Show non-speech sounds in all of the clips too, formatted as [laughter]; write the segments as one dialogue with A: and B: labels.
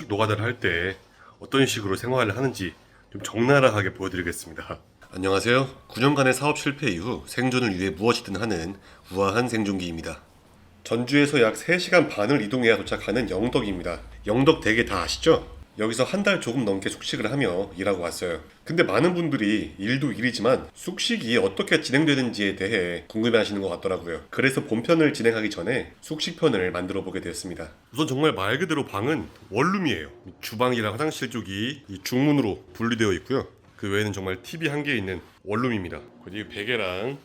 A: 숙식 노가다를 할 때 어떤 식으로 생활을 하는지 좀 적나라하게 보여드리겠습니다. 안녕하세요. 9년간의 사업 실패 이후 생존을 위해 무엇이든 하는 우아한 생존기입니다. 전주에서 약 3시간 반을 이동해야 도착하는 영덕입니다. 영덕 대게 다 아시죠? 여기서 한 달 조금 넘게 숙식을 하며 일하고 왔어요. 근데 많은 분들이 일도 일이지만 숙식이 어떻게 진행되는지에 대해 궁금해 하시는 것 같더라고요. 그래서 본편을 진행하기 전에 숙식편을 만들어 보게 되었습니다. 우선 정말 말 그대로 방은 원룸이에요. 주방이랑 화장실 쪽이 이 중문으로 분리되어 있고요. 그 외에는 정말 TV 한 개 있는 원룸입니다. 그리고 베개랑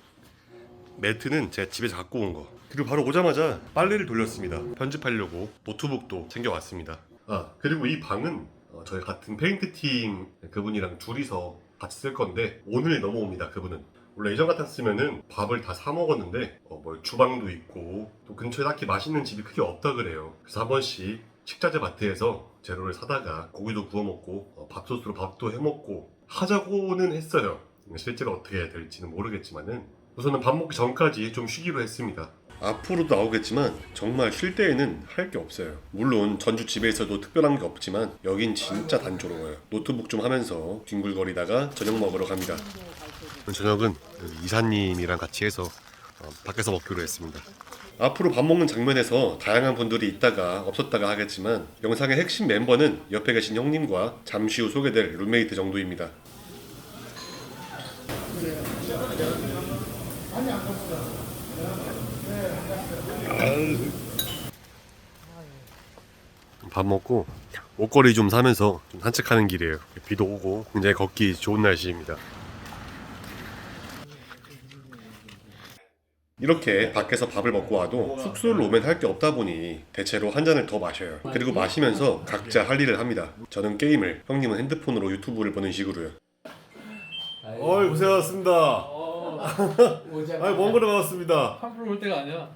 A: 매트는 제가 집에서 갖고 온 거. 그리고 바로 오자마자 빨래를 돌렸습니다. 편집하려고 노트북도 챙겨왔습니다. 아 그리고 이 방은 어, 저희 같은 페인트 팀 그분이랑 둘이서 같이 쓸 건데 오늘 넘어옵니다. 그분은. 원래 예전 같았으면은 밥을 다 사 먹었는데 어, 뭐 주방도 있고 또 근처에 딱히 맛있는 집이 크게 없다 그래요. 그래서 한 번씩 식자재 마트에서 재료를 사다가 고기도 구워 먹고 어, 밥솥으로 밥도 해 먹고 하자고는 했어요. 실제로 어떻게 해야 될지는 모르겠지만은 우선은 밥 먹기 전까지 좀 쉬기로 했습니다. 앞으로도 나오겠지만 정말 쉴 때에는 할 게 없어요. 물론 전주 집에서도 특별한 게 없지만 여긴 진짜 단조로워요. 노트북 좀 하면서 뒹굴거리다가 저녁 먹으러 갑니다. 저녁은 이사님이랑 같이 해서 어, 밖에서 먹기로 했습니다. 앞으로 밥 먹는 장면에서 다양한 분들이 있다가 없었다가 하겠지만 영상의 핵심 멤버는 옆에 계신 형님과 잠시 후 소개될 룸메이트 정도입니다. 밥 먹고 옷걸이 좀 사면서 좀 산책하는 길이에요. 비도 오고 굉장히 걷기 좋은 날씨입니다. 이렇게 밖에서 밥을 먹고 와도 숙소를 오면 할 게 없다 보니 대체로 한 잔을 더 마셔요. 그리고 마시면서 각자 할 일을 합니다. 저는 게임을, 형님은 핸드폰으로 유튜브를 보는 식으로요. 어이 고생하셨습니다. 아이 먼 거리 반갑습니다.
B: 함부로 올 때가 아니야.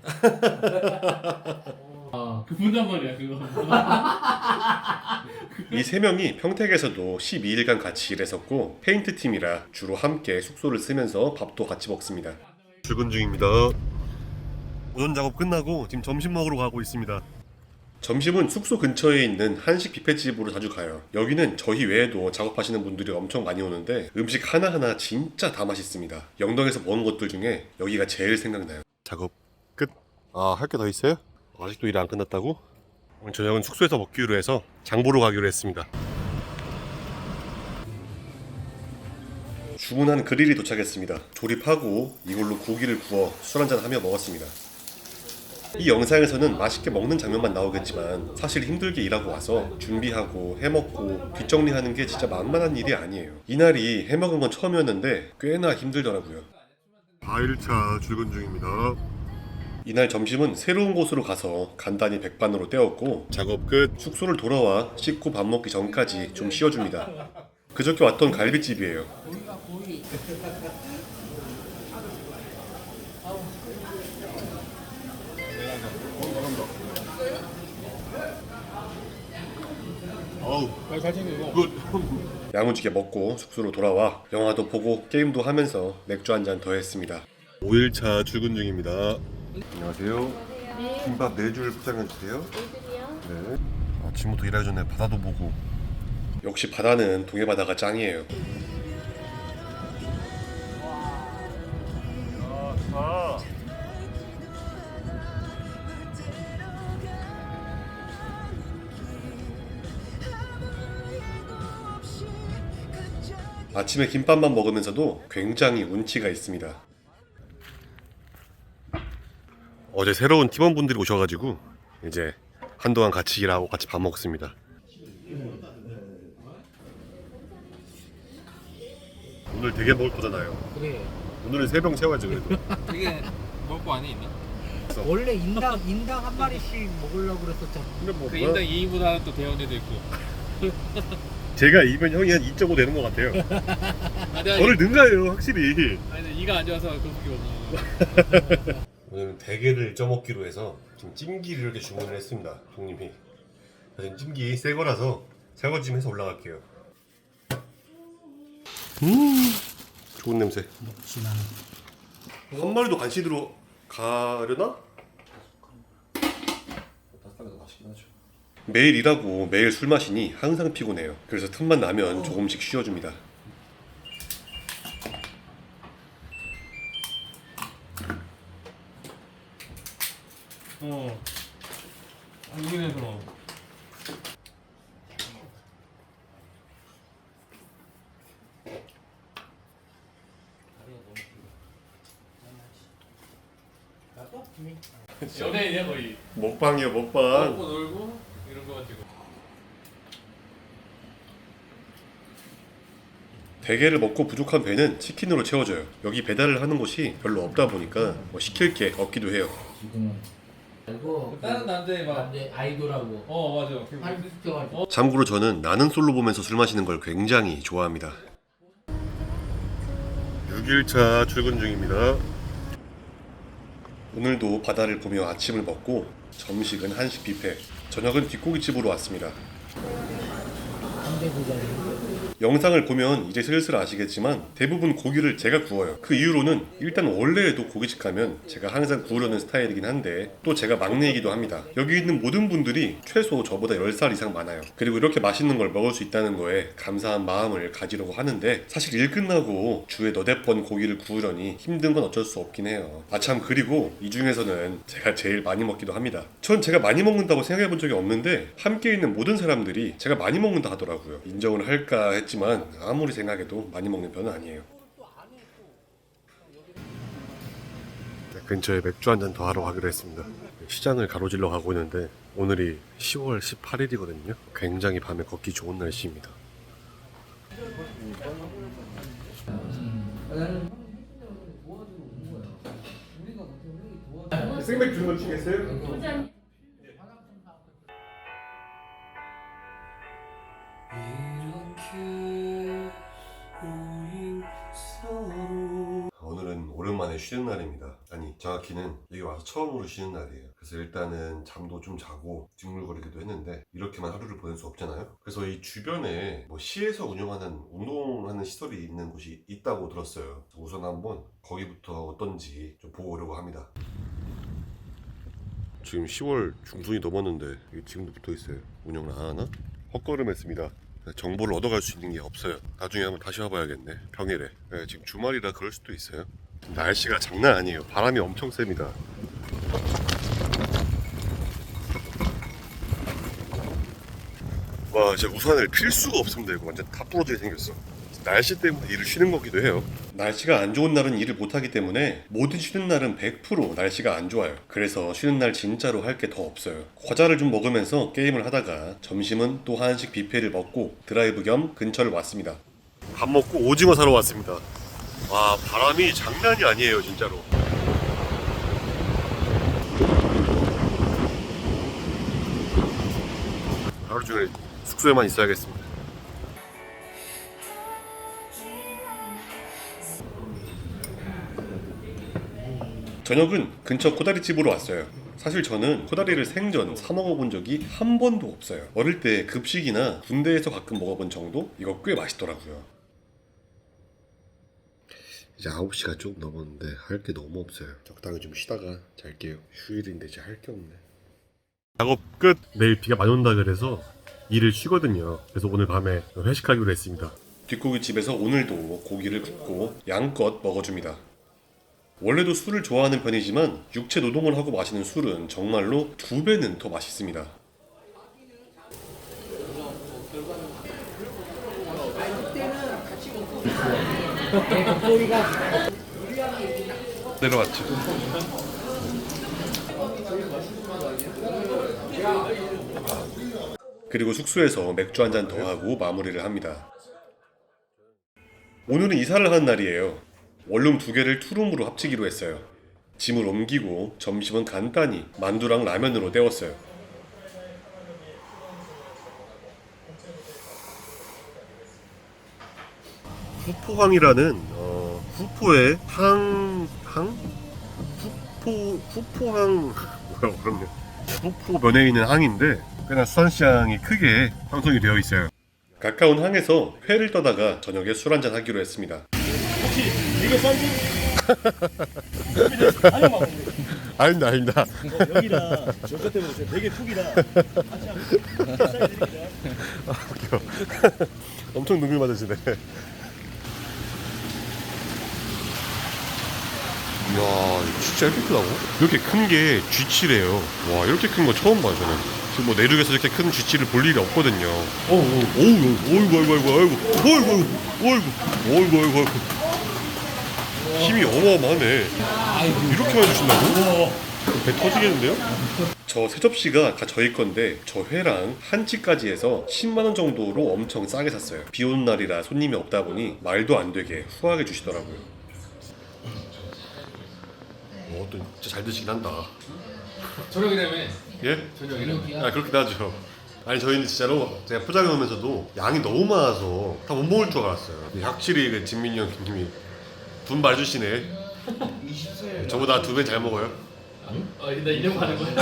B: 아, [laughs] 그 분단 말이야 그거. [laughs]
A: 이 세 명이 평택에서도 12일간 같이 일했었고 페인트 팀이라 주로 함께 숙소를 쓰면서 밥도 같이 먹습니다. 출근 중입니다. 오전 작업 끝나고 지금 점심 먹으러 가고 있습니다. 점심은 숙소 근처에 있는 한식 뷔페집으로 자주 가요. 여기는 저희 외에도 작업하시는 분들이 엄청 많이 오는데 음식 하나하나 진짜 다 맛있습니다. 영덕에서 먹은 것들 중에 여기가 제일 생각나요. 작업 끝. 아, 할 게 더 있어요? 아직도 일 안 끝났다고? 오늘 저녁은 숙소에서 먹기로 해서 장 보러 가기로 했습니다. 주문한 그릴이 도착했습니다. 조립하고 이걸로 고기를 구워 술 한잔 하며 먹었습니다. 이 영상에서는 맛있게 먹는 장면만 나오겠지만 사실 힘들게 일하고 와서 준비하고 해먹고 뒷정리하는 게 진짜 만만한 일이 아니에요. 이날이 해먹은 건 처음이었는데 꽤나 힘들더라고요. 4일차 출근 중입니다. 이날 점심은 새로운 곳으로 가서 간단히 백반으로 때웠고 작업 끝 숙소를 돌아와 씻고 밥 먹기 전까지 좀 쉬어줍니다. 그저께 왔던 갈비집이에요. 어우
B: 잘.
A: 굿. 야무지게 먹고 숙소로 돌아와 영화도 보고 게임도 하면서 맥주 한 잔 더 했습니다. 5일차 출근 중입니다. 안녕하세요. 김밥 4줄 포장해 주세요. 네. 아침부터 일하기 전에 바다도 보고 역시 바다는 동해 바다가 짱이에요. 아 침에 김밥만 먹으면서도 굉장히 운치가 있습니다. 어제 새로운 팀원분들이 오셔가지고 이제 한동안 같이 일하고 같이 밥 먹습니다. 오늘 되게 먹을 거잖아요.
B: 그래.
A: 오늘은 세 병 채워야지 그래도.
B: 되게 먹을 거 안에 있나?
C: 원래 인당 인당 한 마리씩 먹으려고 그랬었잖아.
A: 근데 뭐
B: 그 인당 2인보다는 또 대원에도 있고. [laughs]
A: 제가 이면 형이 한 2.5 되는 것 같아요. [laughs]
B: 아, 내가
A: 저를 능가해요 확실히.
B: 아니 이가 안 좋아서 그렇게 먹어.
A: 오늘은 대게를 쪄먹기로 해서 지금 찜기를 이렇게 주문을 했습니다. 형님이. 지금 찜기 새 거라서 새거 찜 해서 올라갈게요. 음, 좋은 냄새.
C: 진한.
A: 한 마리도 간식으로 가려나?
D: 닭발도 맛있긴 하죠.
A: 매일 일하고 매일 술 마시니 항상 피곤해요. 그래서 틈만 나면 조금씩 쉬어줍니다.
B: 어. 여기에서 연예인이야 거의.
A: 먹방이요 먹방.
B: 먹고 놀고 이런 거 가지고.
A: 대게를 먹고 부족한 배는 치킨으로 채워져요. 여기 배달을 하는 곳이 별로 없다 보니까 뭐 시킬 게 없기도 해요.
C: 지금은 알고
B: 다른 막.
C: 남자 아이돌하고
B: 어 맞아.
C: 팔 붙여가지고
A: 참고로 저는 나는 솔로 보면서 술 마시는 걸 굉장히 좋아합니다. 6일차 출근 중입니다. 오늘도 바다를 보며 아침을 먹고 점심은 한식 뷔페, 저녁은 뒷고기집으로 왔습니다.
C: 부자리
A: 영상을 보면 이제 슬슬 아시겠지만 대부분 고기를 제가 구워요. 그 이유로는 일단 원래에도 고깃집 가면 제가 항상 구우려는 스타일이긴 한데 또 제가 막내이기도 합니다. 여기 있는 모든 분들이 최소 저보다 10살 이상 많아요. 그리고 이렇게 맛있는 걸 먹을 수 있다는 거에 감사한 마음을 가지려고 하는데 사실 일 끝나고 주에 너댓 번 고기를 구우려니 힘든 건 어쩔 수 없긴 해요. 아 참 그리고 이 중에서는 제가 제일 많이 먹기도 합니다. 전 제가 많이 먹는다고 생각해 본 적이 없는데 함께 있는 모든 사람들이 제가 많이 먹는다 하더라고요. 인정을 할까 했 지만 아무리 생각해도 많이 먹는 편은 아니에요. 네, 근처에 맥주 한 잔 더 하러 가기로 했습니다. 시장을 가로질러 가고 있는데 오늘이 10월 18일이거든요. 굉장히 밤에 걷기 좋은 날씨입니다. 생맥주 한 치겠어요? 쉬는 날입니다. 아니 정확히는 여기 와서 처음으로 쉬는 날이에요. 그래서 일단은 잠도 좀 자고 뒹굴거리기도 했는데 이렇게만 하루를 보낼 수 없잖아요. 그래서 이 주변에 뭐 시에서 운영하는 운동하는 시설이 있는 곳이 있다고 들었어요. 우선 한번 거기부터 어떤지 좀 보고 오려고 합니다. 지금 10월 중순이 넘었는데 이게 지금도 붙어 있어요. 운영을 안 하나? 헛걸음했습니다. 정보를 얻어갈 수 있는 게 없어요. 나중에 한번 다시 와봐야겠네. 평일에. 네, 지금 주말이라 그럴 수도 있어요. 날씨가 장난 아니에요. 바람이 엄청 셉니다. 와, 진짜 우산을 필 수가 없습니다. 이거 완전 다 부러지게 생겼어. 날씨 때문에 일을 쉬는 거기도 해요. 날씨가 안 좋은 날은 일을 못 하기 때문에 모든 쉬는 날은 100% 날씨가 안 좋아요. 그래서 쉬는 날 진짜로 할 게 더 없어요. 과자를 좀 먹으면서 게임을 하다가 점심은 또 한식 뷔페를 먹고 드라이브 겸 근처를 왔습니다. 밥 먹고 오징어 사러 왔습니다. 와, 바람이 장난이 아니에요, 진짜로. 하루 종일 숙소에만 있어야겠습니다. 저녁은 근처 코다리집으로 왔어요. 사실 저는 코다리를 생전 사 먹어본 적이 한 번도 없어요. 어릴 때 급식이나 군대에서 가끔 먹어본 정도? 이거 꽤 맛있더라고요. 이제 9시가 좀 넘었는데 할 게 너무 없어요. 적당히 좀 쉬다가 잘게요. 휴일인데 이제 할 게 없네. 작업 끝. 내일 비가 많이 온다 그래서 일을 쉬거든요. 그래서 오늘 밤에 회식하기로 했습니다. 뒷고기 집에서 오늘도 고기를 굽고 양껏 먹어줍니다. 원래도 술을 좋아하는 편이지만 육체 노동을 하고 마시는 술은 정말로 두 배는 더 맛있습니다.
C: 내 목소리가
A: 내려왔죠. 그리고 숙소에서 맥주 한 잔 더 하고 마무리를 합니다. 오늘은 이사를 하는 날이에요. 원룸 두 개를 투룸으로 합치기로 했어요. 짐을 옮기고 점심은 간단히 만두랑 라면으로 때웠어요. 후포항이라는 어, 후포의 항 항? 후포 후포항 [laughs] 뭐야 그럼요. 후포 면에 있는 항인데 꽤나 수산시장이 크게 형성이 되어 있어요. 가까운 항에서 회를 떠다가 저녁에 술 한잔 하기로 했습니다. [laughs] 아닙니다, 아닙니다.
D: 어, 여기랑 저 끝에 보세요. 되게 푹이라. 사이드입니다. [laughs]
A: 엄청 능글 맞으시네. 이야, 진짜 이렇게 크다고? 이렇게 큰 게 G7이에요. 와, 이렇게 큰 거 처음 봐요, 저는. 지금 뭐 내륙에서 이렇게 큰 G7을 볼 일이 없거든요. 오, 오, 오, 어이구, 어이구, 어이구, 어이구, 어이구, 어이구, 어이구, 어이구, 어이구. 힘이 어마어마하네. 이렇게만 주신다고? 배 터지겠는데요? 저 세 접시가 다 저희 건데 저 회랑 한치까지 해서 10만 원 정도로 엄청 싸게 샀어요. 비 오는 날이라 손님이 없다 보니 말도 안 되게 후하게 주시더라고요. 오, 또 진짜 잘 드시긴 한다.
B: 저녁이라며.
A: 예?
B: 저녁이라며.
A: 아 그렇긴 하죠. 아니 저희는 진짜로 제가 포장해 오면서도 양이 너무 많아서 다 못 먹을 줄 알았어요. 근데 확실히 그 진민이 형님이 분 말주시네. 저보다 두 배 잘 먹어요.
B: 어, 나 이러고 하는 거야.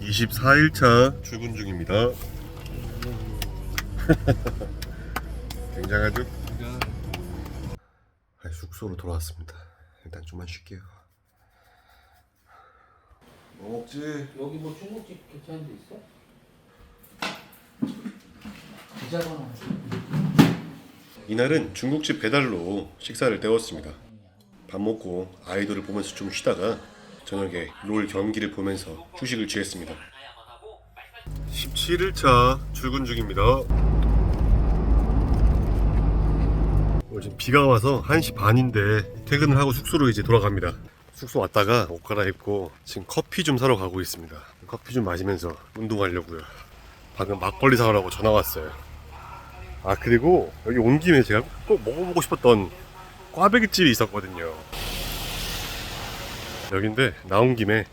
A: 24일차 출근 중입니다. [laughs] 굉장하죠? 아, 숙소로 돌아왔습니다. 일단 좀만 쉴게요. 뭐 먹지?
C: 여기 뭐 중국집 괜찮은 데 있어? 기자가
A: 이날은 중국집 배달로 식사를 때웠습니다. 밥 먹고 아이돌을 보면서 좀 쉬다가 저녁에 롤 경기를 보면서 휴식을 취했습니다. 17일차 출근 중입니다. 오늘 지금 비가 와서 1시 반인데 퇴근을 하고 숙소로 이제 돌아갑니다. 숙소 왔다가 옷 갈아입고 지금 커피 좀 사러 가고 있습니다. 커피 좀 마시면서 운동하려고요. 방금 막걸리 사오라고 전화 왔어요. 아 그리고 여기 온 김에 제가 꼭 먹어보고 싶었던 꽈배기 집이 있었거든요. 여긴데 나온 김에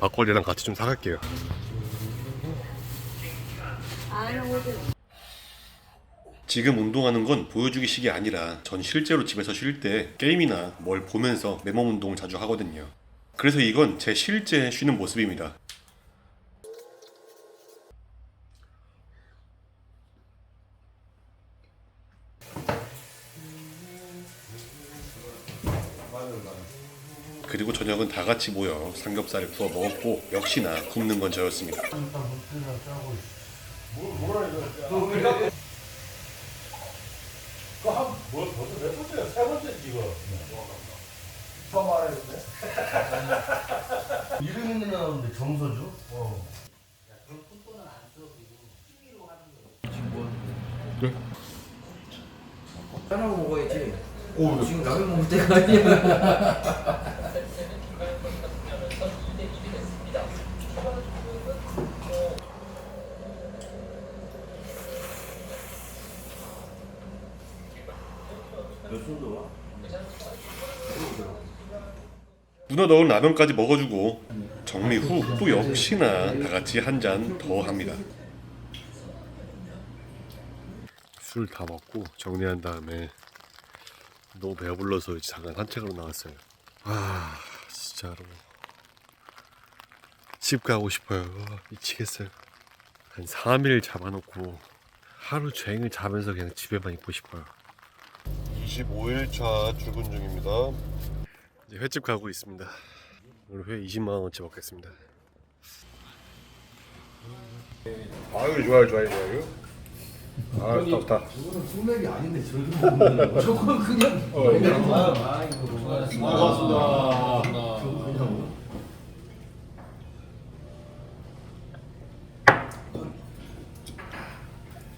A: 막걸리랑 같이 좀 사갈게요. 지금 운동하는 건 보여주기식이 아니라 전 실제로 집에서 쉴 때 게임이나 뭘 보면서 맨몸 운동을 자주 하거든요. 그래서 이건 제 실제 쉬는 모습입니다. 그리고 저녁은 다 같이 모여 삼겹살을 구워 먹었고 역시나 굽는 건 저였습니다. 뭐, 벌써 몇 번째야?
D: 세 번째지, 이거. 처음 알았는데? [laughs] 이름이 나오는데 정서주? 어.
C: 짜놓고 뭐 네? 먹어야지. 오, 지금 라면 먹을 때가 아니야. [laughs]
A: 문어 넣은 라면까지 먹어주고 정리 후 또 역시나 다 같이 한 잔 더 합니다. 술 다 먹고 정리한 다음에 너무 배불러서 이제 잠깐 산책으로 나왔어요. 아 진짜로 집 가고 싶어요. 아, 미치겠어요. 한 3일 잡아놓고 하루 종일 자면서 그냥 집에만 있고 싶어요. 25일차 출근 중입니다. 이제 횟집 가고 있습니다. 오늘 회 20만 원치 먹겠습니다. 아유 좋아요 좋아요 좋아요. 아 좋다 좋다.
C: 저건 그냥 아 이거 뭐가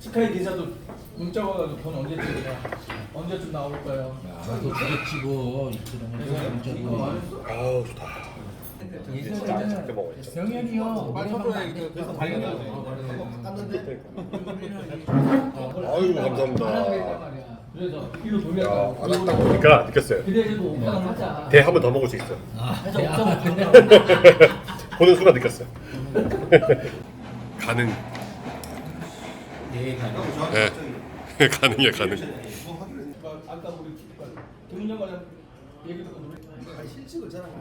E: 스카이 기사도 문자가 돈 언제쯤 언제쯤 나올까요?
C: 알아서 부딪히고 이런 거
A: 아우 좋다.
E: 영현이 형
A: 아유 감사합니다.
E: 그래서
A: 뒤로 보니까 그러니까 느꼈어요. 대한 번 더 먹을 수 있어. [laughs] 보는 순간 느꼈어요. [laughs] 가능. 네. 가능이야 가능.
E: 아까 우리 김은영 과장 얘기 듣고.
D: 실직을 잘하는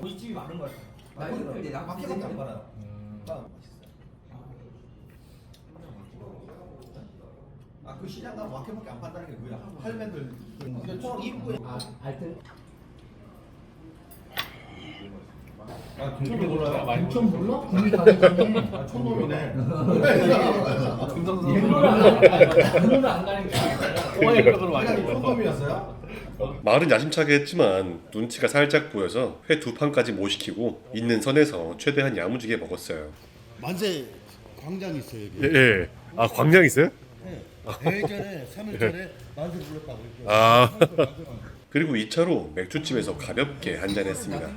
E: 우리 집이 많은 거 같아.
C: 많이 나
D: 밖에 안 팔아요. 아그 시장 가면 와케밖에 안 판다는 게 뭐야? 할매들
E: 근데
D: 포항 입구에
C: 아 알뜰
E: 아 군대 몰라요? 많이
B: 좀 몰라? 전에
E: 아 [laughs]
B: 안 가는 많이
E: 아니
B: 가.
E: 촌놈이었어요?
A: 말은 야심차게 했지만 눈치가 살짝 보여서 회 두 판까지 못 시키고 있는 선에서 최대한 야무지게 먹었어요.
D: 만세 광장 있어요 여기.
A: 예, 예. 아 광장 있어요?
D: 네. 대전에 3일 전에 만세 불렀다고.
A: 아 [laughs] 그리고 2차로 맥주집에서 가볍게 한잔 했습니다.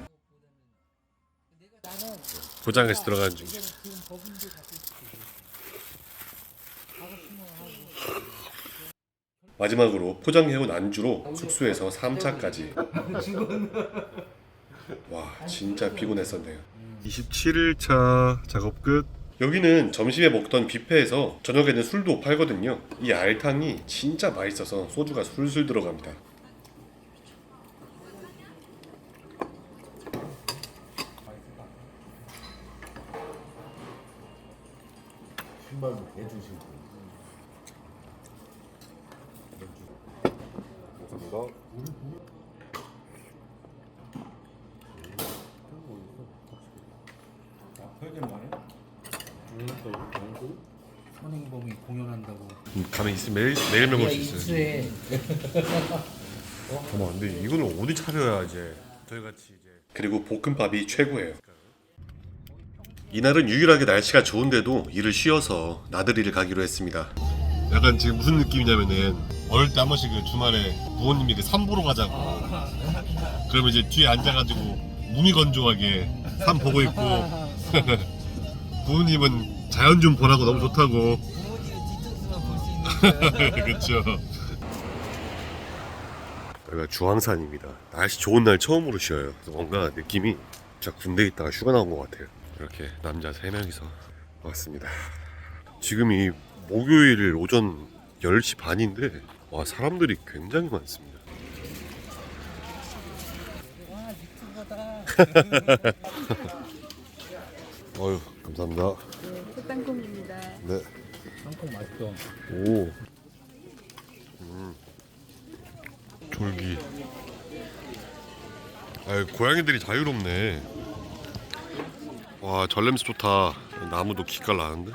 A: 고장에서 들어가는 중. 마지막으로 포장해온 안주로 숙소에서 3차까지. 와 진짜 피곤했었네요. 27일차 작업 끝. 여기는 점심에 먹던 뷔페에서 저녁에는 술도 팔거든요. 이 알탕이 진짜 맛있어서 소주가 술술 들어갑니다.
D: 신발도 해주시고.
C: 선행범이 공연한다고.
A: 가면 있으면 매일 매일 먹을 수 있어요.
C: 입수해. [laughs]
A: 어머 근데 이거는 어디 차려야 이제 저희 같이 이제 그리고 볶음밥이 최고예요. 이날은 유일하게 날씨가 좋은데도 일을 쉬어서 나들이를 가기로 했습니다. 약간 지금 무슨 느낌이냐면은 어릴 때 한 번씩 그 주말에 부모님이 그 산 보러 가자고 그러면 이제 뒤에 앉아가지고 무미건조하게 산 보고 있고 [laughs] 부모님은 자연 좀 보라고 너무 좋다고 [laughs] 그렇죠. 여기가 주황산입니다. 날씨 좋은 날 처음으로 쉬어요. 그래서 뭔가 느낌이 진짜 군대에 있다가 휴가 나온 것 같아요. 이렇게 남자 3명이서 왔습니다. 지금이 목요일 오전 10시 반인데 와 사람들이 굉장히 많습니다. [laughs] 어휴 감사합니다.
F: 땅콩입니다.
A: 네.
B: 땅콩 맛있어.
A: 오. 음. 졸기. 아, 고양이들이 자유롭네. 와, 전냄새 좋다. 나무도 기깔 나는데.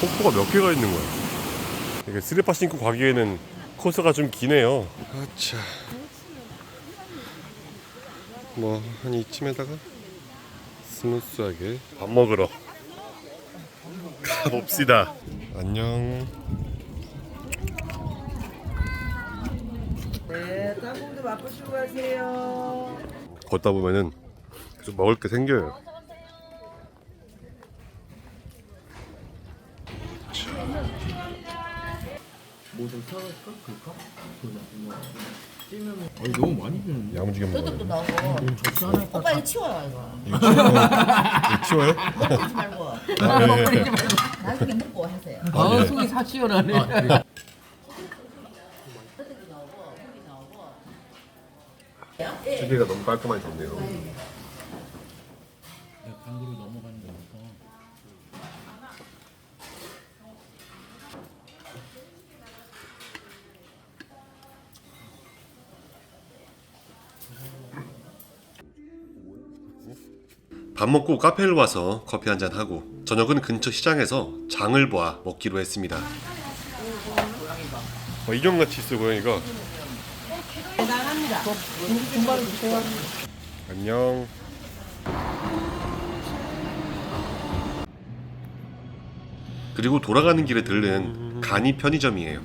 A: 폭포가 몇 개가 있는 거야? 이게 스리퍼 신고 가기에는 코스가 좀 기네요. 아차. 뭐 한 이쯤에다가 스무스하게 밥 먹으러 [laughs] 가봅시다. 안녕.
C: 맛보시고 가세요.
A: 걷다 보면은 계속 먹을 게 생겨요.
C: 뭐좀 사갈까? 그럴까?
B: 아니 너무 많이 주는데.
A: 야무지게
G: 또
A: 먹어요.
G: 나오고 오빠 이거 치워요 이거
A: 치워요?
G: 먹지 말고
A: 아, 네.
G: 나중에 먹고 하세요
C: 아, 속이 사치열하네.
A: 집에가 너무 깔끔하게 좋네요.
B: 넘어가는 거니까.
A: 밥 먹고 카페를 와서 커피 한 잔 하고 저녁은 근처 시장에서 장을 봐 먹기로 했습니다. 어, 이경같이 있어 고양이가.
G: 대단합니다
A: 안녕. 그리고 돌아가는 길에 들른 간이 편의점이에요.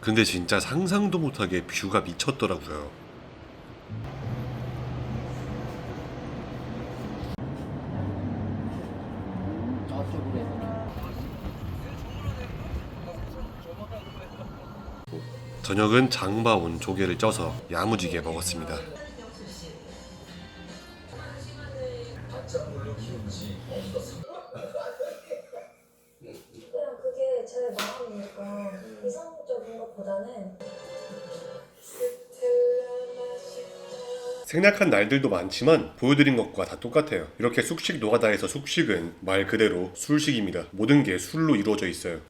A: 근데 진짜 상상도 못하게 뷰가 미쳤더라고요. 저 녁은 장바 온 조개를 쪄서 야무지게 먹었습니다.
H: 제 마음이니까 것보다는
A: 생략한 날들도 많지만 보여드린 것과 다 똑같아요. 이렇게 숙식 노가다에서 숙식은 말 그대로 술식입니다. 모든 게 술로 이루어져 있어요.